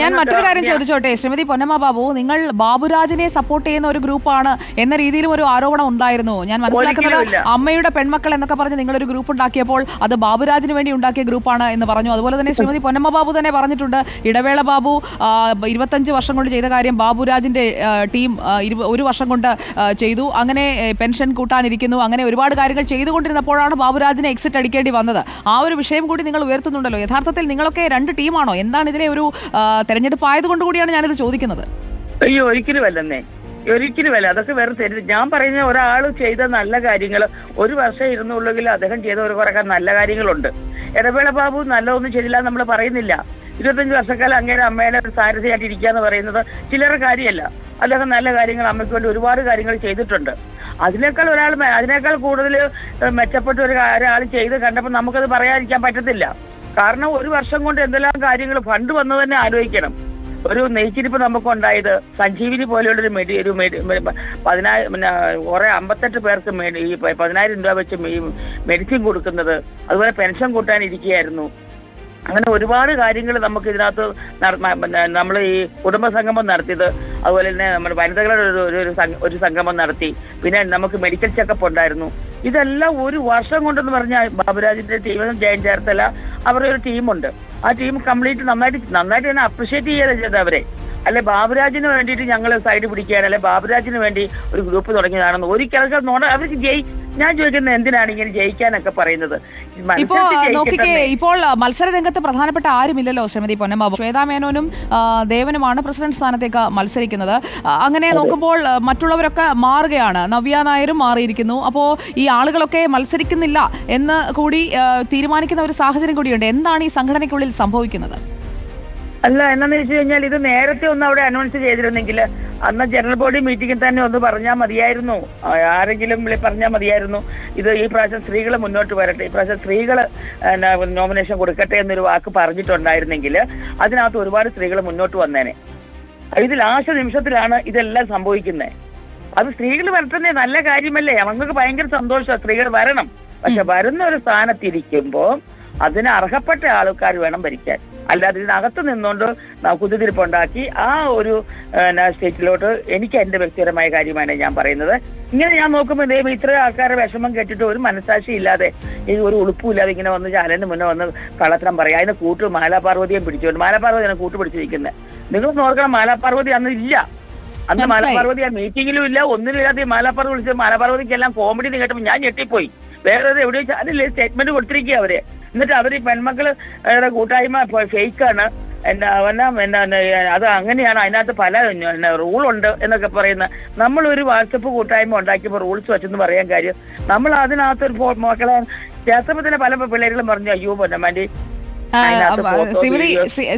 ഞാൻ മറ്റൊരു കാര്യം ചോദിച്ചോട്ടെ? ശ്രീമതി പൊന്നമ്മ ബാബു നിങ്ങൾ ബാബുരാജിനെ സപ്പോർട്ട് ചെയ്യുന്ന ഒരു ഗ്രൂപ്പാണ് എന്ന രീതിയിലും ഒരു ആരോപണം ഉണ്ടായിരുന്നു. ഞാൻ മനസ്സിലാക്കുന്നത് അമ്മയുടെ പെൺമക്കൾ എന്നൊക്കെ പറഞ്ഞ് നിങ്ങൾ ഒരു ഗ്രൂപ്പ് ഉണ്ടാക്കിയപ്പോൾ അത് ബാബുരാജിന് വേണ്ടി ഉണ്ടാക്കിയ ഗ്രൂപ്പാണ് എന്ന് പറഞ്ഞു. അതുപോലെ തന്നെ ശ്രീമതി പൊന്നമ്മ ബാബു തന്നെ പറഞ്ഞിട്ടുണ്ട് ഇടവേള ബാബു ഇരുപത്തഞ്ച് വർഷം കൊണ്ട് ചെയ്ത കാര്യം ബാബുരാജിന്റെ ടീം ഒരു വർഷം കൊണ്ട് ചെയ്തു. അങ്ങനെ പെൻഷൻ കൂട്ടാനിരിക്കുന്നു. അങ്ങനെ ഒരുപാട് കാര്യങ്ങൾ ചെയ്തുകൊണ്ടിരുന്നപ്പോഴാണ് ബാബുരാജിനെ എക്സിറ്റ് അടിക്കേണ്ടി വന്നത്. ആ ഒരു വിഷയം കൂടി നിങ്ങൾ ഉയർത്തുന്നുണ്ടല്ലോ. യഥാർത്ഥത്തിൽ നിങ്ങളൊക്കെ രണ്ട് ടീമാണോ എന്താണ് ഇതിലെ ഒരു തെരഞ്ഞെടുപ്പ് ആയതുകൊണ്ട് കൂടിയാണ് ഞാനിത് ചോദിക്കുന്നത്. അയ്യോ ഒരിക്കലും അല്ലെന്നേ. ഒരിക്കലും അല്ല അതൊക്കെ വേറെ തരുത് ഞാൻ പറയുന്ന ഒരാൾ ചെയ്ത നല്ല കാര്യങ്ങൾ ഒരു വർഷം ഇരുന്നുള്ളെങ്കിൽ അദ്ദേഹം ചെയ്ത ഒരു കുറെ നല്ല കാര്യങ്ങളുണ്ട്. ഇടവേള ബാബു നല്ലതൊന്നും ചെയ്തില്ല നമ്മൾ പറയുന്നില്ല. ഇരുപത്തഞ്ച് വർഷക്കാലം അങ്ങേരെ അമ്മയുടെ സാരഥിയായിട്ട് ഇരിക്കുക എന്ന് പറയുന്നത് ചിലരുടെ കാര്യമല്ല. അദ്ദേഹം നല്ല കാര്യങ്ങൾ അമ്മയ്ക്ക് വേണ്ടി ഒരുപാട് കാര്യങ്ങൾ ചെയ്തിട്ടുണ്ട്. അതിനേക്കാൾ ഒരാൾ അതിനേക്കാൾ കൂടുതൽ മെച്ചപ്പെട്ട ഒരു ഒരാൾ ചെയ്ത് കണ്ടപ്പോൾ നമുക്കത് പറയാതിരിക്കാൻ പറ്റത്തില്ല. കാരണം ഒരു വർഷം കൊണ്ട് എന്തെല്ലാം കാര്യങ്ങൾ ഫണ്ട് വന്നു തന്നെ ആലോചിക്കണം. ഒരു നെയ്ച്ചിരിപ്പ് നമുക്കുണ്ടായത് സഞ്ജീവിനി പോലെയുള്ള ഒരു മെഡി ഒരു മെഡി പതിനായിരം പിന്നെ അമ്പത്തെട്ട് പേർക്ക് മെഡി ഈ പതിനായിരം രൂപ വെച്ച് മെഡിസിൻ കൊടുക്കുന്നത് അതുപോലെ പെൻഷൻ കൂട്ടാനിരിക്കുകയായിരുന്നു. അങ്ങനെ ഒരുപാട് കാര്യങ്ങൾ നമുക്ക് ഇതിനകത്ത് നമ്മൾ ഈ കുടുംബ സംഗമം നടത്തിയത് അതുപോലെ തന്നെ നമ്മുടെ വനിതകളുടെ ഒരു ഒരു സംഗമം നടത്തി. പിന്നെ നമുക്ക് മെഡിക്കൽ ചെക്കപ്പ് ഉണ്ടായിരുന്നു. ഇതെല്ലാം ഒരു വർഷം കൊണ്ടെന്ന് പറഞ്ഞാൽ ബാബുരാജിന്റെ ടീം ജയൻ ചേർത്തല അവരുടെ ഒരു ടീമുണ്ട് ആ ടീം കംപ്ലീറ്റ് നന്നായിട്ട് നന്നായിട്ട് തന്നെ അപ്രിഷിയേറ്റ് ചെയ്യാതെ ചെയ്തത് അവരെ. അല്ലെ ബാബുരാജിന് വേണ്ടിയിട്ട് ഞങ്ങൾ സൈഡ് പിടിക്കുകയാണ്. അല്ലെ ബാബുരാജിന് വേണ്ടി ഒരു ഗ്രൂപ്പ് തുടങ്ങിയതാണെന്ന്. ഒരിക്കലും അവർക്ക് ജയി ഞാൻ ചോദിക്കുന്നത് എന്തിനാണ് ഇങ്ങനെ ജയിക്കാനൊക്കെ പറയുന്നത്? ഇപ്പോ നോക്കിക്കേ ഇപ്പോൾ മത്സര രംഗത്ത് പ്രധാനപ്പെട്ട ആരുമില്ലല്ലോ ശ്രീമതി പൊന്നമ്മ? ശ്വേതാ മേനോനും ദേവനുമാണ് പ്രസിഡന്റ് സ്ഥാനത്തേക്ക് മത്സരിക്കുന്നത്. അങ്ങനെ നോക്കുമ്പോൾ മറ്റുള്ളവരൊക്കെ മാറുകയാണ്. നവ്യ നായരും മാറിയിരിക്കുന്നു. അപ്പോൾ ഈ ആളുകളൊക്കെ മത്സരിക്കുന്നില്ല എന്ന് കൂടി തീരുമാനിക്കുന്ന ഒരു സാഹചര്യം കൂടിയുണ്ട്. എന്താണ് ഈ സംഘടനയ്ക്കുള്ളിൽ സംഭവിക്കുന്നത്? അല്ല എന്നാന്ന് വെച്ച് കഴിഞ്ഞാൽ ഇത് നേരത്തെ ഒന്ന് അവിടെ അനൗൺസ് ചെയ്തിരുന്നെങ്കിൽ അന്ന് ജനറൽ ബോഡി മീറ്റിംഗിൽ തന്നെ ഒന്ന് പറഞ്ഞാൽ മതിയായിരുന്നു. ആരെങ്കിലും വിളി പറഞ്ഞാൽ മതിയായിരുന്നു. ഇത് ഈ പ്രാവശ്യം സ്ത്രീകൾ മുന്നോട്ട് വരട്ടെ ഈ പ്രാവശ്യം സ്ത്രീകൾ നോമിനേഷൻ കൊടുക്കട്ടെ എന്നൊരു വാക്ക് പറഞ്ഞിട്ടുണ്ടായിരുന്നെങ്കിൽ അതിനകത്ത് ഒരുപാട് സ്ത്രീകൾ മുന്നോട്ട് വന്നേനെ. ഇത് ലാസ്റ്റ് നിമിഷത്തിലാണ് ഇതെല്ലാം സംഭവിക്കുന്നത് അത് സ്ത്രീകൾ വരട്ടുന്നേ നല്ല കാര്യമല്ലേ? അവങ്ങൾക്ക് ഭയങ്കര സന്തോഷമാണ് സ്ത്രീകൾ വരണം. പക്ഷെ വരുന്ന ഒരു സ്ഥാനത്തിരിക്കുമ്പോൾ അതിന് അർഹപ്പെട്ട ആൾക്കാർ വേണം ഭരിക്കാൻ. അല്ലാതെ ഇതിനകത്ത് നിന്നുകൊണ്ട് കുതിരിപ്പുണ്ടാക്കി ആ ഒരു സ്റ്റേറ്റിലോട്ട് എനിക്ക് എന്റെ വ്യക്തിപരമായ കാര്യമാണ് ഞാൻ പറയുന്നത്. ഇങ്ങനെ ഞാൻ നോക്കുമ്പോൾ ദൈവം ഇത്ര ആൾക്കാരുടെ വിഷമം കേട്ടിട്ട് ഒരു മനസാക്ഷി ഇല്ലാതെ ഈ ഒരു ഉളുപ്പുമില്ലാതെ ഇങ്ങനെ വന്ന് ചാലന് മുന്നേ വന്ന് കള്ളത്തരം പറയാം. അതിന് കൂട്ട് മാലാപാർവതിയെ പിടിച്ചുകൊണ്ട് മാലാപാർവതിയാണ് കൂട്ട് പിടിച്ചിരിക്കുന്നത് നിങ്ങൾ നോക്കണം മാലാപാർവതി അന്ന് ഇല്ല. അന്ന്. മാലാപാർവതി ആ മീറ്റിംഗിലും ഇല്ല ഒന്നിനും ഇല്ലാതെ മാലാപാർവതി വിളിച്ചത് മാലാപാർവതിക്ക് എല്ലാം കോമഡി കേട്ടപ്പോൾ ഞാൻ ഞെട്ടിപ്പോയി. വേറെ എവിടെ എവിടെയോ ചാനലിൽ സ്റ്റേറ്റ്മെന്റ് കൊടുത്തിരിക്കുക അവർ. എന്നിട്ട് അവർ ഈ പെൺമക്കൾ അവരുടെ കൂട്ടായ്മ ഫേക്കാണ്. എന്താ എന്നാ എന്താ അത് അങ്ങനെയാണ്. അതിനകത്ത് പല റൂളുണ്ട് എന്നൊക്കെ പറയുന്ന. നമ്മൾ ഒരു വാട്സപ്പ് കൂട്ടായ്മ ഉണ്ടാക്കിയപ്പോൾ റൂൾസ് വെച്ചെന്ന് പറയാൻ കാര്യം. നമ്മൾ അതിനകത്ത് ഒരു മക്കളെ തന്നെ പല പിള്ളേരും പറഞ്ഞു അയ്യോ പൊന്നമാന്റെ ശ്രീമതി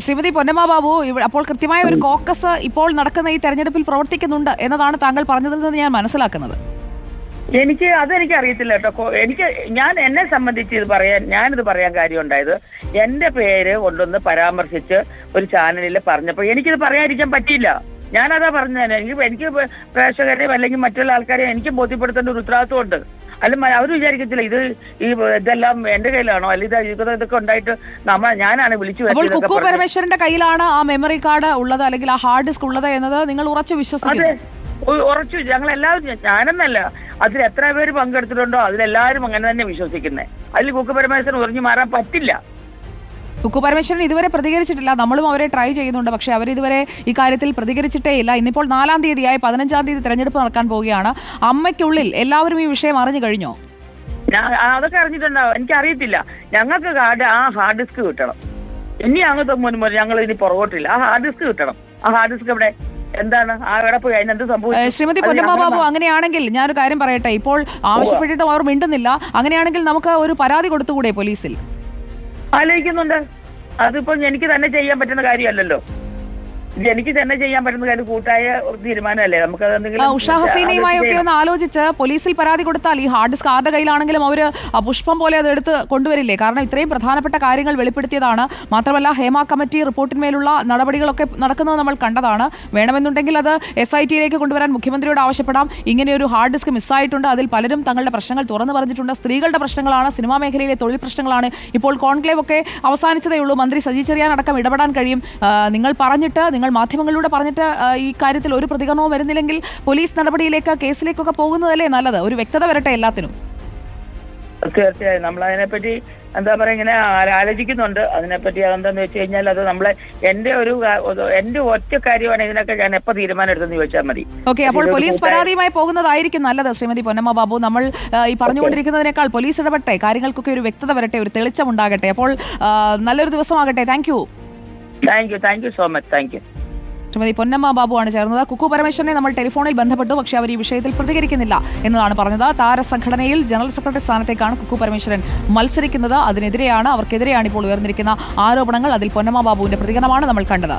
ശ്രീമതി പൊന്നമ്മ ബാബു അപ്പോൾ കൃത്യമായ ഒരു കോക്കസ് ഇപ്പോൾ നടക്കുന്ന ഈ തെരഞ്ഞെടുപ്പിൽ പ്രവർത്തിക്കുന്നുണ്ട് എന്നതാണ് താങ്കൾ പറഞ്ഞതിൽ നിന്ന് ഞാൻ മനസ്സിലാക്കുന്നത്. എനിക്ക് അതെനിക്ക് അറിയത്തില്ല കേട്ടോ എനിക്ക് ഞാൻ എന്നെ സംബന്ധിച്ച് ഇത് പറയാൻ ഞാനിത് പറയാൻ കാര്യം ഉണ്ടായത് എന്റെ പേര് കൊണ്ടൊന്ന് പരാമർശിച്ച് ഒരു ചാനലിൽ പറഞ്ഞപ്പോൾ എനിക്കിത് പറയാതിരിക്കാൻ പറ്റിയില്ല. ഞാനതാ പറഞ്ഞത്. എനിക്ക് എനിക്ക് പ്രേക്ഷകരെയും അല്ലെങ്കിൽ മറ്റുള്ള ആൾക്കാരെയും എനിക്ക് ബോധ്യപ്പെടുത്തേണ്ട ഒരു ഉത്തരവാദിത്വം ഉണ്ട്. അല്ല അവർ വിചാരിക്കത്തില്ല ഇത് ഈ ഇതെല്ലാം എന്റെ കയ്യിലാണോ? അല്ല ഇത് ഇത് ഇതൊക്കെ ഉണ്ടായിട്ട് നമ്മ ഞാനാണ് വിളിച്ചു അപ്പോൾ കുക്കു. പരമേശ്വരന്റെ കയ്യിലാണ് ആ മെമ്മറി കാർഡ് ഉള്ളത് അല്ലെങ്കിൽ ആ ഹാർഡ് ഡിസ്ക് ഉള്ളത് എന്നത് നിങ്ങൾ ഉറച്ചു വിശ്വസിക്കുന്നു. ഉറച്ചു. ഞങ്ങൾ എല്ലാവരും ഞാനെന്നല്ല. അതിൽ എത്ര പേര് പങ്കെടുത്തിട്ടുണ്ടോ അതിലെല്ലാവരും അങ്ങനെ തന്നെ വിശ്വസിക്കുന്നത് അതിൽ കുക്ക് പരമേശ്വരൻ ഉറഞ്ഞു മാറാൻ പറ്റില്ല. കുക്കു പരമേശ്വരൻ ഇതുവരെ പ്രതികരിച്ചിട്ടില്ല. നമ്മളും അവരെ ട്രൈ ചെയ്യുന്നുണ്ട്. പക്ഷെ അവർ ഇതുവരെ ഇക്കാര്യത്തിൽ പ്രതികരിച്ചിട്ടേ ഇല്ല. ഇന്നിപ്പോൾ നാലാം തീയതിയായി പതിനഞ്ചാം തീയതി തെരഞ്ഞെടുപ്പ് നടക്കാൻ പോവുകയാണ്. അമ്മയ്ക്കുള്ളിൽ എല്ലാവരും ഈ വിഷയം അറിഞ്ഞു കഴിഞ്ഞോ? അതൊക്കെ അറിഞ്ഞിട്ടുണ്ടാവും. എനിക്കറിയത്തില്ല. ഞങ്ങൾക്ക് കാർഡ് ആ ഹാർഡ് ഡിസ്ക് കിട്ടണം. ഇനി അങ്ങനത്തെ മുൻപ് ഞങ്ങൾ ഇനി പുറകോട്ടില്ല. ആ ഹാർഡ് ഡിസ്ക് കിട്ടണം. ആ ഹാർഡ് ഡിസ്ക് എവിടെ? എന്താണ്? ആ എവിടെ പോയി എന്ത് സംഭവിച്ചു? ശ്രീമതി പൊന്നമ്മ ബാബു അങ്ങനെയാണെങ്കിൽ ഞാനൊരു കാര്യം പറയട്ടെ. ഇപ്പോൾ ആവശ്യപ്പെട്ടിട്ട് അവർ മിണ്ടുന്നില്ല. അങ്ങനെയാണെങ്കിൽ നമുക്ക് ഒരു പരാതി കൊടുത്തുകൂടെ പോലീസിൽ? ആലോചിക്കുന്നുണ്ട്. അതിപ്പോ എനിക്ക് തന്നെ ചെയ്യാൻ പറ്റുന്ന കാര്യമല്ലല്ലോ. എനിക്ക് തന്നെ ചെയ്യാൻ പറ്റുന്ന കാര്യം കൂട്ടായ തീരുമാനമല്ലേ? നമുക്ക് ഉഷാ ഹസീനയുമായി ഒക്കെ ഒന്ന് ആലോചിച്ച് പോലീസിൽ പരാതി കൊടുത്താൽ ഈ ഹാർഡ് ഡിസ്ക് ആരുടെ കയ്യിലാണെങ്കിലും അവർ പുഷ്പം പോലെ അത് എടുത്ത് കൊണ്ടുവരില്ലേ? കാരണം ഇത്രയും പ്രധാനപ്പെട്ട കാര്യങ്ങൾ വെളിപ്പെടുത്തിയതാണ്. മാത്രമല്ല ഹേമ കമ്മിറ്റി റിപ്പോർട്ടിന്മേലുള്ള നടപടികളൊക്കെ നടക്കുന്നത് നമ്മൾ കണ്ടതാണ്. വേണമെന്നുണ്ടെങ്കിൽ അത് എസ് ഐ ടിയിലേക്ക് കൊണ്ടുവരാൻ മുഖ്യമന്ത്രിയോട് ആവശ്യപ്പെടാം. ഇങ്ങനെ ഒരു ഹാർഡ് ഡിസ്ക് മിസ്സായിട്ടുണ്ട്. അതിൽ പലരും തങ്ങളുടെ പ്രശ്നങ്ങൾ തുറന്നു പറഞ്ഞിട്ടുണ്ട്. സ്ത്രീകളുടെ പ്രശ്നങ്ങളാണ് സിനിമാ മേഖലയിലെ തൊഴിൽ പ്രശ്നങ്ങളാണ്. ഇപ്പോൾ കോൺക്ലേവ് ഒക്കെ അവസാനിച്ചതേ ഉള്ളൂ. മന്ത്രി സജി ചെറിയാൻ അടക്കം ഇടപെടാൻ കഴിയും. നിങ്ങൾ പറഞ്ഞിട്ട് നിങ്ങൾ മാധ്യമങ്ങളിലൂടെ പറഞ്ഞിട്ട് ഈ കാര്യത്തിൽ ഒരു പ്രതികരണവും വരുന്നില്ലെങ്കിൽ പോലീസ് നടപടിയിലേക്ക് കേസിലേക്കൊക്കെ പോകുന്നതല്ലേ നല്ലത്? ഒരു വ്യക്തത വരട്ടെ എല്ലാത്തിനും. തീർച്ചയായും. നമ്മൾ അതിനെപ്പറ്റി എന്താ പറയുക ഇങ്ങനെ ആലോചിക്കുന്നുണ്ട്. അതിനെപ്പറ്റി അതെന്താന്ന് വെച്ച് കഴിഞ്ഞാൽ അത് നമ്മളെ എന്റെ ഒരു എന്റെ ഒറ്റ കാര്യമാണ് ഇതിനൊക്കെ ഞാൻ എപ്പോ തീരുമാനം എടുത്തെന്ന് ചോദിച്ചാൽ മതി. ഓക്കെ അപ്പോൾ പോലീസ് പരാതിയുമായി പോകുന്നതായിരിക്കും നല്ലത് ശ്രീമതി പൊന്നമ്മ ബാബു. നമ്മൾ ഈ പറഞ്ഞുകൊണ്ടിരിക്കുന്നതിനേക്കാൾ പോലീസ് ഇടപെട്ടെ. കാര്യങ്ങൾക്കൊക്കെ ഒരു വ്യക്തത വരട്ടെ ഒരു തെളിച്ചമുണ്ടാകട്ടെ. അപ്പോൾ നല്ലൊരു ദിവസമാകട്ടെ. Thank you. Thank you thank you so much thank you Shrimati Ponnamma ബാബുവാണ് ചേർന്നത്. കുക്കു പരമേശ്വരനെ നമ്മൾ ടെലിഫോണിൽ ബന്ധപ്പെട്ടു പക്ഷേ അവർ ഈ വിഷയത്തിൽ പ്രതികരിക്കുന്നില്ല എന്നതാണ് പറഞ്ഞത്. താരസംഘടനയിൽ ജനറൽ സെക്രട്ടറി സ്ഥാനത്തേക്കാണ് കുക്കു പരമേശ്വരൻ മത്സരിക്കുന്നത്. അതിനെതിരെയാണ് അവർക്കെതിരെയാണ് ഇപ്പോൾ ഉയർന്നിരിക്കുന്ന ആരോപണങ്ങൾ. അതിൽ പൊന്നമ്മ ബാബുവിന്റെ പ്രതികരണമാണ് നമ്മൾ കണ്ടത്.